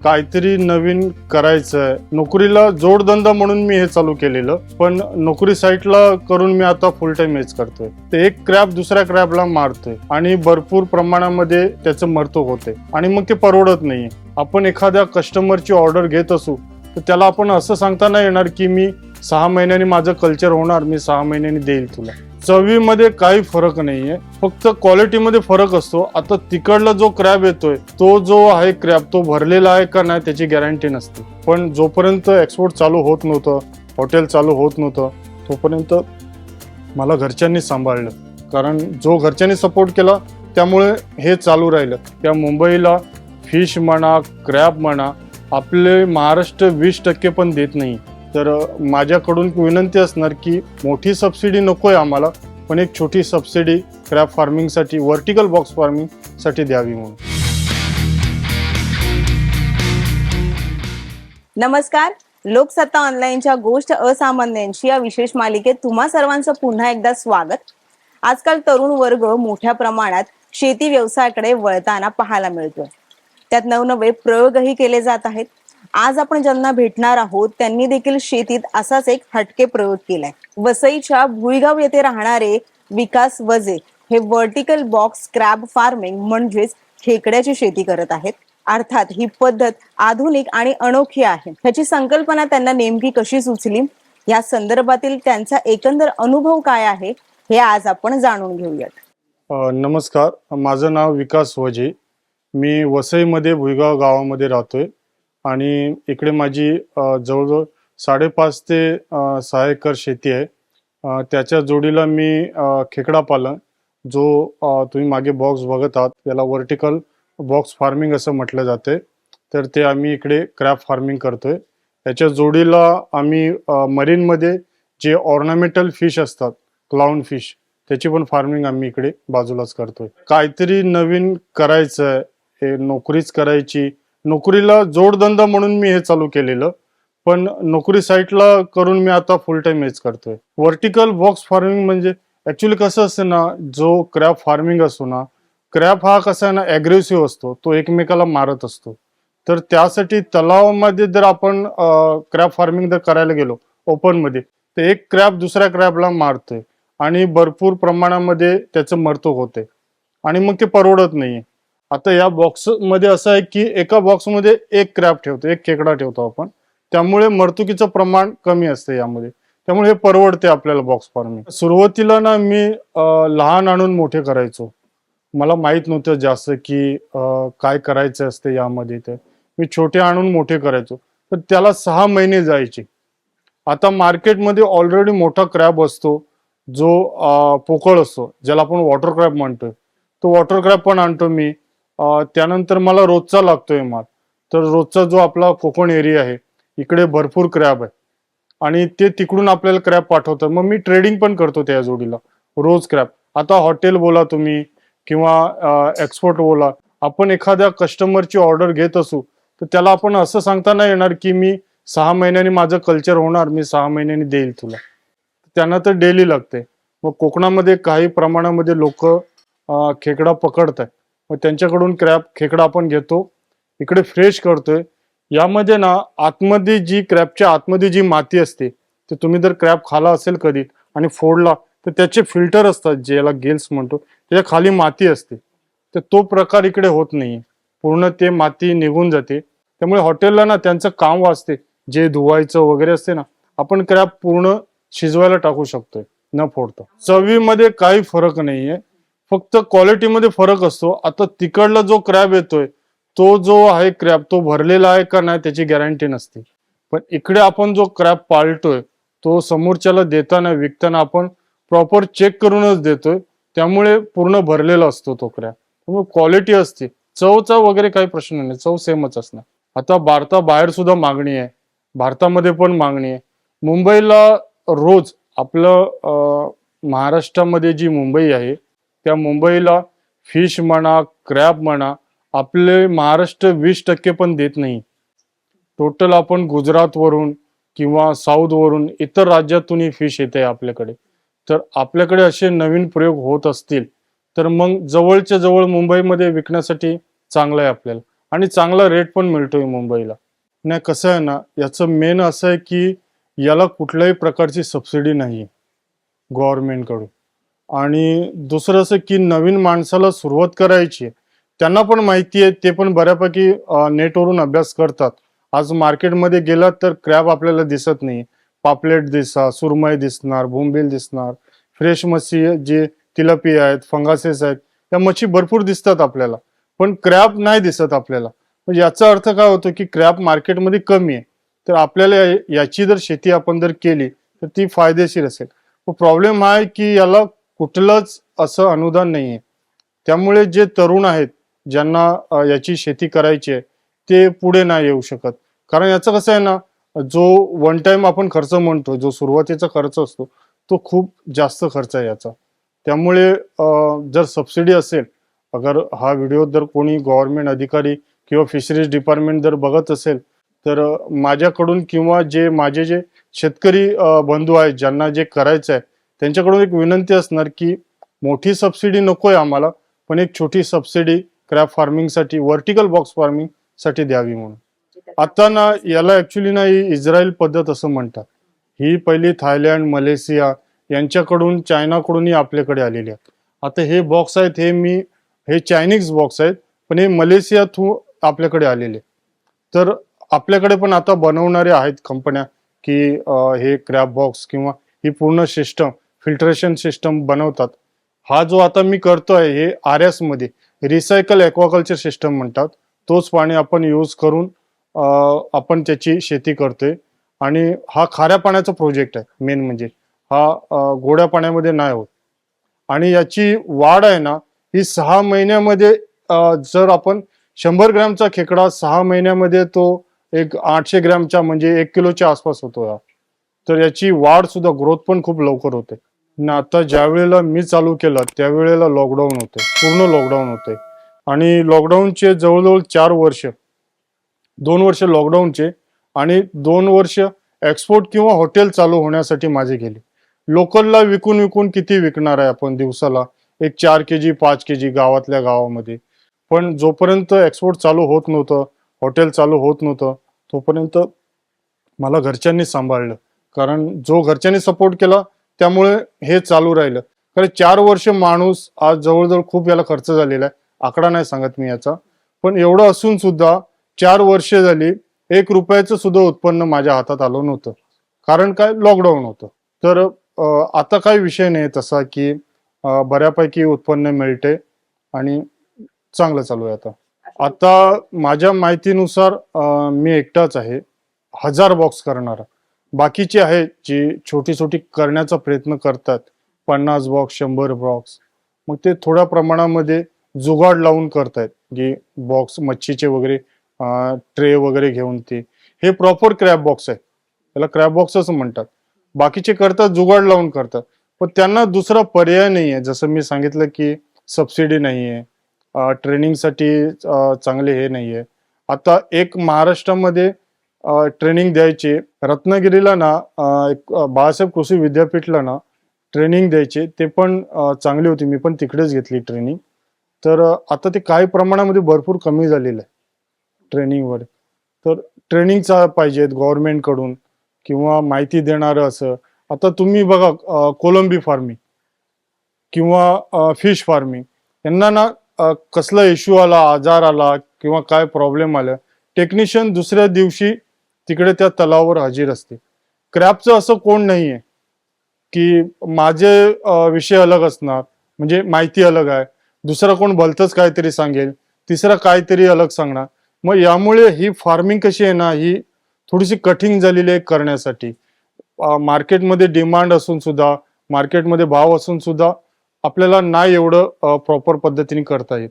काहीतरी नवीन करायचंय. नोकरीला जोडधंदा म्हणून मी हे चालू केलेलं पण नोकरी साईटला करून मी आता फुल टाइम हेच करतोय. ते एक क्रॅप दुसऱ्या क्रॅपला मारतोय आणि भरपूर प्रमाणामध्ये त्याचं मरतूक होते आणि मग ते परवडत नाहीये. आपण एखाद्या कस्टमरची ऑर्डर घेत असू तर त्याला आपण असं सांगता नाही येणार की मी सहा महिन्यांनी माझं कल्चर होणार मी सहा महिन्यांनी देईल तुला. चवीमध्ये काही फरक नाहीये. फक्त क्वालिटीमध्ये फरक असतो. आता तिकडला जो क्रॅब येतोय तो जो आहे क्रॅब तो भरलेला आहे का नाही त्याची गॅरंटी नसते. पण जोपर्यंत एक्सपोर्ट चालू होत नव्हतं हॉटेल चालू होत नव्हतं तोपर्यंत मला घरच्यांनी सांभाळलं. कारण जो घरच्यांनी सपोर्ट केला त्यामुळे हे चालू राहिलं. त्या मुंबईला फिश म्हणा क्रॅब म्हणा आपले महाराष्ट्र वीस टक्के पण देत नाही. तर माझ्याकडून विनंती असणार की मोठी सबसिडी नको आहे आम्हाला पण एक छोटी सबसिडी क्रॅप फार्मिंगसाठी व्हर्टिकल बॉक्स फार्मिंगसाठी द्यावी म्हणून. नमस्कार. लोकसत्ता ऑनलाईनच्या गोष्ट असामान्यांची या विशेष मालिकेत तुम्हा सर्वांचं पुन्हा एकदा स्वागत. आजकाल तरुण वर्ग मोठ्या प्रमाणात शेती व्यवसायाकडे वळताना पाहायला मिळतोय. त्यात नवनवे प्रयोगही केले जात आहेत. आज आपण ज्यांना भेटणार आहोत त्यांनी देखील शेतीत असाच एक हटके प्रयोग केलाय. वसईच्या भुईगाव येथे राहणारे विकास वजे हे व्हर्टिकल बॉक्स क्रॅब फार्मिंग म्हणजेच खेकड्याची शेती करत आहेत. अर्थात ही पद्धत आधुनिक आणि अनोखी आहे. ह्याची संकल्पना त्यांना नेमकी कशी सुचली? या संदर्भातील त्यांचा एकंदर अनुभव काय आहे हे आज आपण जाणून घेऊयात. नमस्कार. माझं नाव विकास वजे. मी वसईमध्ये भुईगाव गावामध्ये राहतोय. आणि इकडे माझी जवळजवळ साडेपाच ते सहा एकर शेती आहे. त्याच्या जोडीला मी खेकडा पालन जो तुम्ही मागे बॉक्स बघत आहात त्याला व्हर्टिकल बॉक्स फार्मिंग असं म्हटलं जाते. तर ते आम्ही इकडे क्रॅप फार्मिंग करतोय. त्याच्या जोडीला आम्ही मरीनमध्ये जे ऑर्नामेंटल फिश असतात क्लाउन फिश त्याची पण फार्मिंग आम्ही इकडे बाजूलाच करतोय. काहीतरी नवीन करायचं हे नोकरीच करायची नोकरीला जोडधंदा म्हणून मी हे चालू केलेलं पण नोकरी साईटला करून मी आता फुल टाइम हेच करतोय. व्हर्टिकल बॉक्स फार्मिंग म्हणजे ऍक्च्युली कसं असतं ना जो क्रॅप फार्मिंग असतो ना क्रॅप हा कसा आहे ना अग्रेसिव्ह असतो तो एकमेकाला मारत असतो. तर त्यासाठी तलावामध्ये जर आपण क्रॅप फार्मिंग जर करायला गेलो ओपनमध्ये तर एक क्रॅप दुसऱ्या क्रॅपला मारतोय. आणि भरपूर प्रमाणामध्ये त्याचं मरतूक होते आणि मग ते परवडत नाहीये. आता या बॉक्समध्ये असं आहे की एका बॉक्समध्ये एक क्रॅप ठेवतो एक खेकडा ठेवतो आपण. त्यामुळे मरतुकीचं प्रमाण कमी असते यामध्ये. त्यामुळे हे परवडते आपल्याला बॉक्स फार्मिंग सुरुवातीला ना मी लहान आणून मोठे करायचो. मला माहीत नव्हतं जास्त की काय करायचं असते यामध्ये ते. मी छोटे आणून मोठे करायचो. तर त्याला सहा महिने जायचे. आता मार्केटमध्ये ऑलरेडी मोठा क्रॅब असतो जो पोकळ असतो ज्याला आपण वॉटर क्रॅब म्हणतोय. तो वॉटर क्रॅब पण आणतो मी. त्यानंतर मला रोजचा लागतोय माल. तर रोजचा जो आपला कोकण एरिया आहे इकडे भरपूर क्रॅब आहे. आणि ते तिकडून आपल्याला क्रॅब पाठवतात. मग मी ट्रेडिंग पण करतो त्या जोडीला. रोज क्रॅब. आता हॉटेल बोला तुम्ही किंवा एक्सपोर्ट बोला. आपण एखाद्या कस्टमरची ऑर्डर घेत असू तर त्याला आपण असं सांगता नाही येणार की मी सहा महिन्यांनी माझं कल्चर होणार मी सहा महिन्यांनी देईल तुला. त्यांना तर डेली लागते. मग कोकणामध्ये काही प्रमाणामध्ये लोक खेकडा पकडत आहे मग त्यांच्याकडून क्रॅप खेकडा आपण घेतो. इकडे फ्रेश करतोय. यामध्ये ना आतमध्ये जी क्रॅपच्या आतमध्ये जी माती असते ते तुम्ही जर क्रॅप खाला असेल कधी आणि फोडला तर त्याचे फिल्टर असतात ज्याला गेल्स म्हणतो. त्याच्याखाली माती असते. तर तो प्रकार इकडे होत नाहीये. पूर्ण ते माती निघून जाते. त्यामुळे हॉटेलला ना त्यांचं काम वाचते. जे धुवायचं वगैरे असते ना आपण क्रॅप पूर्ण शिजवायला टाकू शकतोय. न फोडता. चवीमध्ये काही फरक नाहीये. फक्त क्वालिटीमध्ये फरक असतो. आता तिकडला जो क्रॅब येतोय तो जो आहे क्रॅब तो भरलेला आहे का नाही त्याची गॅरंटी नसते. पण इकडे आपण जो क्रॅब पाळतोय तो समोरच्याला देताना विकताना आपण प्रॉपर चेक करूनच देतोय. त्यामुळे पूर्ण भरलेला असतो तो क्रॅब त्यामुळे क्वालिटी असते. चवचा वगैरे काही प्रश्न नाही. चव सेमच असणार. आता भारताबाहेर सुद्धा मागणी आहे. भारतामध्ये पण मागणी आहे. मुंबईला रोज आपलं महाराष्ट्रामध्ये जी मुंबई आहे त्या मुंबईला फिश म्हणा क्रॅब म्हणा आपले महाराष्ट्र वीस टक्के पण देत नाही. टोटल आपण गुजरातवरून किंवा साऊथवरून इतर राज्यातूनही फिश येते आपल्याकडे. तर आपल्याकडे असे नवीन प्रयोग होत असतील तर मग जवळच्या जवळ मुंबईमध्ये विकण्यासाठी चांगलं आहे आपल्याला. आणि चांगला रेट पण मिळतोय मुंबईला. नाही कसं आहे ना याचं मेन असं आहे की याला कुठल्याही प्रकारची सबसिडी नाही गव्हर्नमेंटकडून आणि दुसरं असं की नवीन माणसाला सुरुवात करायची आहे त्यांना पण माहिती आहे ते पण बऱ्यापैकी नेटवरून अभ्यास करतात. आज मार्केटमध्ये गेलात तर क्रॅब आपल्याला दिसत नाही. पापलेट दिसा सुरमई दिसणार बोंबील दिसणार फ्रेश मच्छी जे तिलपी आहेत फंगासेस आहेत त्या मच्छी भरपूर दिसतात आपल्याला. पण क्रॅब नाही दिसत आपल्याला. म्हणजे याचा अर्थ काय होतो की क्रॅब मार्केटमध्ये कमी आहे. तर आपल्याला याची जर शेती आपण जर केली तर ती फायदेशीर असेल. प्रॉब्लेम हा आहे की याला कुठलंच असं अनुदान नाही आहे त्यामुळे जे तरुण आहेत ज्यांना याची शेती करायची आहे ते पुढे नाही येऊ शकत. कारण याचं कसं आहे ना जो वन टाइम आपण खर्च म्हणतो जो सुरुवातीचा खर्च असतो तो खूप जास्त खर्च आहे याचा. त्यामुळे जर सबसिडी असेल अगर हा व्हिडिओ जर कोणी गव्हर्नमेंट अधिकारी किंवा फिशरीज डिपार्टमेंट जर बघत असेल तर माझ्याकडून किंवा जे माझे जे शेतकरी बंधू आहेत ज्यांना जे करायचं आहे त्यांच्याकडून एक विनंती असणार की मोठी सबसिडी नको आहे आम्हाला पण एक छोटी सबसिडी क्रॅप फार्मिंगसाठी व्हर्टिकल बॉक्स फार्मिंगसाठी द्यावी म्हणून. आता ना याला ऍक्च्युली ना ही इस्रायल पद्धत असं म्हणतात. ही पहिली थायलंड मलेशिया यांच्याकडून चायनाकडूनही आपल्याकडे आलेली आहे. आता हे बॉक्स आहेत हे मी हे चायनीज बॉक्स आहेत पण हे मलेशिया थ्रू आपल्याकडे आलेले. तर आपल्याकडे पण आता बनवणारे आहेत कंपन्या की हे क्रॅप बॉक्स किंवा ही पूर्ण सिस्टम फिल्ट्रेशन सिस्टम बनवतात. हा जो आता मी करतोय हे आर एसमध्ये रिसायकल ॲक्वाकल्चर सिस्टम म्हणतात. तोच पाणी आपण यूज करून आपण त्याची शेती करतोय. आणि हा खाऱ्या पाण्याचा प्रोजेक्ट आहे मेन म्हणजे. हा गोड्या पाण्यामध्ये नाही होत. आणि याची वाढ आहे ना ही सहा महिन्यामध्ये जर आपण शंभर ग्रॅमचा खेकडा सहा महिन्यामध्ये तो एक आठशे ग्रॅमच्या म्हणजे एक किलोच्या आसपास होतो या तर याची वाढ सुद्धा ग्रोथ पण खूप लवकर होते. ना आता ज्या वेळेला मी चालू केलं त्यावेळेला लॉकडाऊन होते. पूर्ण लॉकडाऊन होते. आणि लॉकडाऊनचे जवळजवळ चार वर्ष दोन वर्ष लॉकडाऊनचे आणि दोन वर्ष एक्सपोर्ट किंवा हॉटेल चालू होण्यासाठी माझे गेले. लोकलला विकून विकून किती विकणार आहे आपण दिवसाला? एक चार के जी पाच के जी गावातल्या गावामध्ये. पण जोपर्यंत एक्सपोर्ट चालू होत नव्हतं हॉटेल चालू होत नव्हतं तोपर्यंत मला घरच्यांनी सांभाळलं. कारण जो घरच्यांनी सपोर्ट केला त्यामुळे हे चालू राहिलं. कारण चार वर्ष माणूस आज जवळजवळ खूप याला खर्च झालेला आहे. आकडा नाही सांगत मी याचा. पण एवढं असून सुद्धा चार वर्ष झाली एक रुपयाचं सुद्धा उत्पन्न माझ्या हातात आलं नव्हतं. कारण काय? लॉकडाऊन होतं. तर आता काही विषय नाही तसा की बऱ्यापैकी उत्पन्न मिळते आणि चांगलं चालू आहे आता. आता माझ्या माहितीनुसार मी एकटाच आहे. हजार बॉक्स करणारा. बाकीचे आहेत जी छोटी छोटी करण्याचा प्रयत्न करतात. पन्नास बॉक्स शंभर बॉक्स मग ते थोड्या प्रमाणामध्ये जुगाड लावून करतायत. की बॉक्स मच्छीचे वगैरे ट्रे वगैरे घेऊन ते. हे प्रॉपर क्रॅप बॉक्स आहे त्याला क्रॅप बॉक्स असं म्हणतात. बाकीचे करतात जुगाड लावून करतात. पण त्यांना दुसरा पर्याय नाही आहे जसं मी सांगितलं की सबसिडी नाही आहे ट्रेनिंगसाठी चांगले हे नाही आहे आता एक महाराष्ट्रामध्ये ट्रेनिंग द्यायचे. रत्नागिरीला ना एक बाळासाहेब कृषी विद्यापीठला ना ट्रेनिंग द्यायचे. ते पण चांगली होती. मी पण तिकडेच घेतली ट्रेनिंग तर आता ते काही प्रमाणामध्ये भरपूर कमी झालेलं आहे ट्रेनिंगवर तर ट्रेनिंगचा पाहिजेत गव्हर्नमेंटकडून किंवा माहिती देणारं असं. आता तुम्ही बघा कोलंबी फार्मिंग किंवा फिश फार्मिंग यांना ना कसला इश्यू आला आजार आला किंवा काय प्रॉब्लेम आला टेक्निशियन दुसऱ्या दिवशी तिकडे त्या तलावावर हजीर असते. क्रॅपचं असं कोण नाही आहे की माझे विषय अलग असणार म्हणजे माहिती अलग आहे. दुसरा कोण भलतंच काहीतरी सांगेल तिसरा काहीतरी अलग सांगणार. मग यामुळे ही फार्मिंग कशी आहे ना ही थोडीशी कठीण झालेली आहे करण्यासाठी. मार्केटमध्ये डिमांड असून सुद्धा मार्केटमध्ये भाव असून सुद्धा आपल्याला नाही एवढं प्रॉपर पद्धतीने करता येत.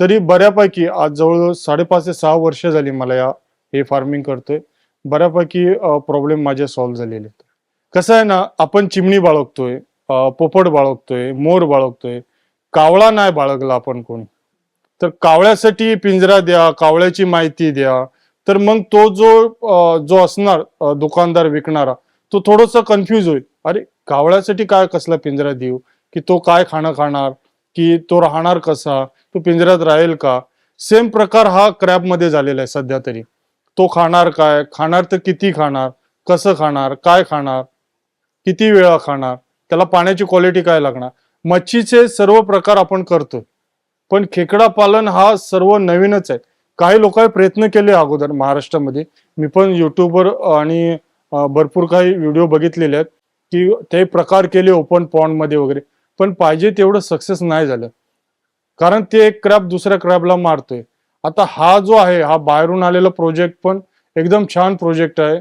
तरी बऱ्यापैकी आज जवळजवळ साडेपाच ते सहा वर्ष झाली मला या हे फार्मिंग करतोय. बऱ्यापैकी प्रॉब्लेम माझे सॉल्व्ह झालेले आहेत. कसं आहे ना आपण चिमणी बाळगतोय पोपट बाळगतोय मोर बाळगतोय कावळा नाही बाळगला आपण कोणी. तर कावळ्यासाठी पिंजरा द्या कावळ्याची माहिती द्या तर मग तो जो जो असणार दुकानदार विकणारा तो थोडस कन्फ्यूज होईल. अरे कावळ्यासाठी काय कसला पिंजरा देऊ? की तो काय खाणं खाणार? की तो राहणार कसा? तो पिंजऱ्यात राहील का? सेम प्रकार हा क्रॅबमध्ये झालेला आहे सध्या तरी. तो खाणार काय? खाणार तर किती खाणार? कसं खाणार? काय खाणार? किती वेळा खाणार? त्याला पाण्याची क्वालिटी काय लागणार? मच्छीचे सर्व प्रकार आपण करतोय पण खेकडा पालन हा सर्व नवीनच आहे. काही लोकांनी प्रयत्न केले अगोदर महाराष्ट्रामध्ये. मी पण युट्यूबवर आणि भरपूर काही व्हिडिओ बघितलेले आहेत की ते प्रकार केले ओपन पॉन्डमध्ये वगैरे. पण पाहिजे तेवढं सक्सेस नाही झालं. कारण ते एक क्रॅब दुसऱ्या क्रॅबला मारतोय. आता हा जो आहे हा बाहेरून आलेला प्रोजेक्ट पण एकदम छान प्रोजेक्ट आहे.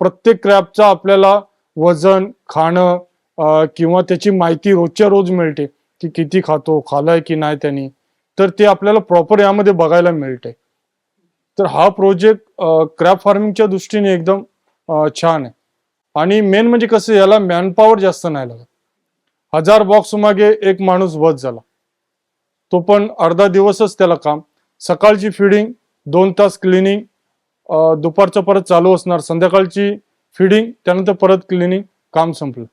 प्रत्येक क्रॅपचा आपल्याला वजन खाणं किंवा त्याची माहिती रोजच्या रोज मिळते की किती खातो खालाय की नाही त्यांनी तर ते आपल्याला प्रॉपर यामध्ये बघायला मिळते. तर हा प्रोजेक्ट क्रॅप फार्मिंगच्या दृष्टीने एकदम छान आहे. आणि मेन म्हणजे कसं याला मॅनपॉवर जास्त नाही लागत. हजार बॉक्स मागे एक माणूस बस झाला. तो पण अर्धा दिवसच त्याला काम. सकाळची फिडिंग दोन तास क्लिनिंग दुपारचं परत चालू असणार. संध्याकाळची फिडिंग त्यानंतर परत क्लिनिंग काम संपलं.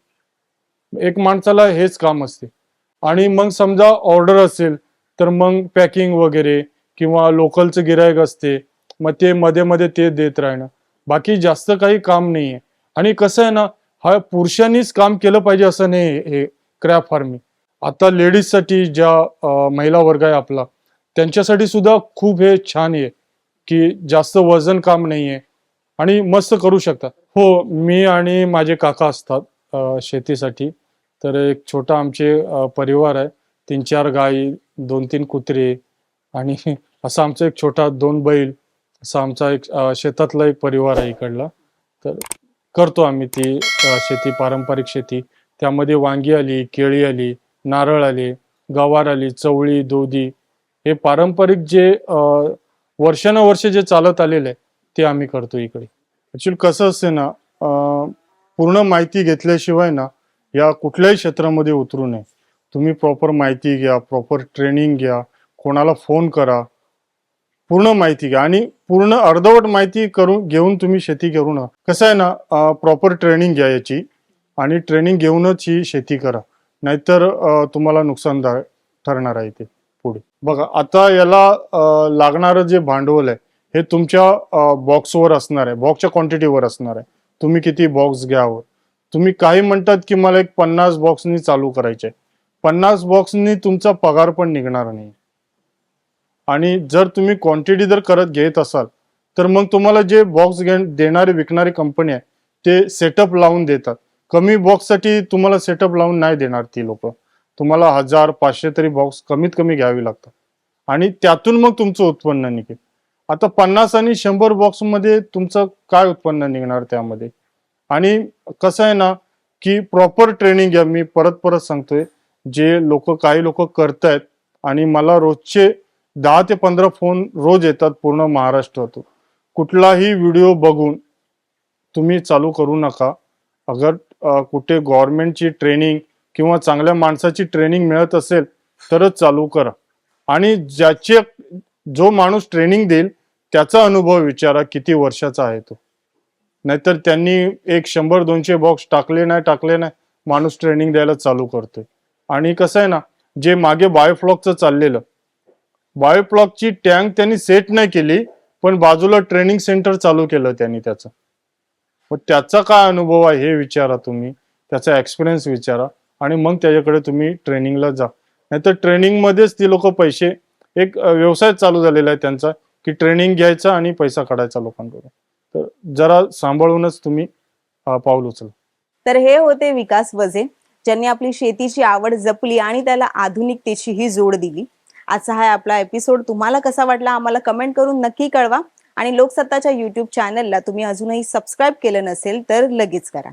एक माणसाला हेच काम असते. आणि मग समजा ऑर्डर असेल तर मग पॅकिंग वगैरे किंवा लोकलचं गिरायक असते मग ते मध्ये मध्ये ते देत राहणं. बाकी जास्त काही काम नाही आहे आणि कसं आहे ना हा पुरुषांनीच काम केलं पाहिजे असं नाही आहे हे क्रॅप फार्मिंग आता लेडीजसाठी ज्या महिला वर्ग आहे आपला त्यांच्यासाठी सुद्धा खूप हे छान आहे की जास्त वजन काम नाही आहे आणि मस्त करू शकतात. हो मी आणि माझे काका असतात शेतीसाठी. तर एक छोटा आमचे परिवार आहे. तीन चार गाई दोन तीन कुत्रे आणि असा आमचा एक छोटा दोन बैल असा आमचा एक शेतातला एक परिवार आहे इकडला. तर करतो आम्ही ती शेती पारंपरिक शेती. त्यामध्ये वांगी आली केळी आली नारळ आले गवार आली चवळी दोधी हे पारंपरिक जे वर्षानुवर्ष जे चालत आलेलं आहे ते आम्ही करतो इकडे. ॲक्च्युली कसं असते ना पूर्ण माहिती घेतल्याशिवाय ना या कुठल्याही क्षेत्रामध्ये उतरू नये. तुम्ही प्रॉपर माहिती घ्या प्रॉपर ट्रेनिंग घ्या कोणाला फोन करा पूर्ण माहिती घ्या. आणि पूर्ण अर्धवट माहिती करून घेऊन तुम्ही शेती करू नका. कसं आहे ना प्रॉपर ट्रेनिंग घ्या याची आणि ट्रेनिंग घेऊनच ही शेती करा. नाहीतर तुम्हाला नुकसानदायक ठरणार आहे ते. बघा आता याला लागणारं जे भांडवल आहे हे तुमच्या बॉक्सवर असणार आहे बॉक्सच्या क्वांटिटीवर असणार आहे. तुम्ही किती बॉक्स घ्यावं? तुम्ही काही म्हणतात की मला एक पन्नास बॉक्सनी चालू करायचे पन्नास बॉक्सनी तुमचा पगार पण निघणार नाही. आणि जर तुम्ही क्वांटिटी जर करत घेत असाल तर मग तुम्हाला जे बॉक्स घे देणारे विकणारी कंपनी आहे ते सेटअप लावून देतात. कमी बॉक्ससाठी तुम्हाला सेटअप लावून नाही देणार ती लोक. तुम्हाला हजार पाचशे तरी बॉक्स कमीत कमी घ्यावी लागतात. आणि त्यातून मग तुमचं उत्पन्न निघेल. आता पन्नास आणि शंभर बॉक्समध्ये तुमचं काय उत्पन्न निघणार त्यामध्ये? आणि कसं आहे ना की प्रॉपर ट्रेनिंग घ्या मी परत परत सांगतोय जे लोक काही लोक करतायत आणि मला रोजचे दहा ते पंधरा फोन रोज येतात पूर्ण महाराष्ट्रातून. कुठलाही व्हिडिओ बघून तुम्ही चालू करू नका. अगर कुठे गव्हर्नमेंटची ट्रेनिंग किंवा चांगल्या माणसाची ट्रेनिंग मिळत असेल तरच चालू करा. आणि ज्याचे जो माणूस ट्रेनिंग देईल त्याचा अनुभव विचारा किती वर्षाचा आहे तो. नाहीतर त्यांनी एक शंभर दोनशे बॉक्स टाकले नाही टाकले नाही माणूस ट्रेनिंग द्यायला चालू करतोय. आणि कसं आहे ना जे मागे बायोफ्लॉकचं चाललेलं बायोफ्लॉकची टँक त्यांनी सेट नाही केली पण बाजूला ट्रेनिंग सेंटर चालू केलं त्यांनी त्याचं. मग त्याचा काय अनुभव आहे हे विचारा तुम्ही त्याचा एक्सपिरियन्स विचारा. आणि मग त्याच्याकडे तुम्ही ट्रेनिंगला जा. नाहीतर ट्रेनिंगमध्येच ती लोक पैसे एक व्यवसाय चालू झालेला आहे त्यांचा की ट्रेनिंग घ्यायचा आणि पैसा काढायचा लोकांकडून. तर जरा सांभाळूनच तुम्ही पाऊल उचला. तर हे होते विकास वजे ज्यांनी आपली शेतीची आवड जपली आणि त्याला आधुनिकतेचीही जोड दिली. आजचा हा आपला एपिसोड तुम्हाला कसा वाटला आम्हाला कमेंट करून नक्की कळवा. आणि लोकसत्ताच्या युट्यूब चॅनलला तुम्ही अजूनही सबस्क्राईब केलं नसेल तर लगेच करा.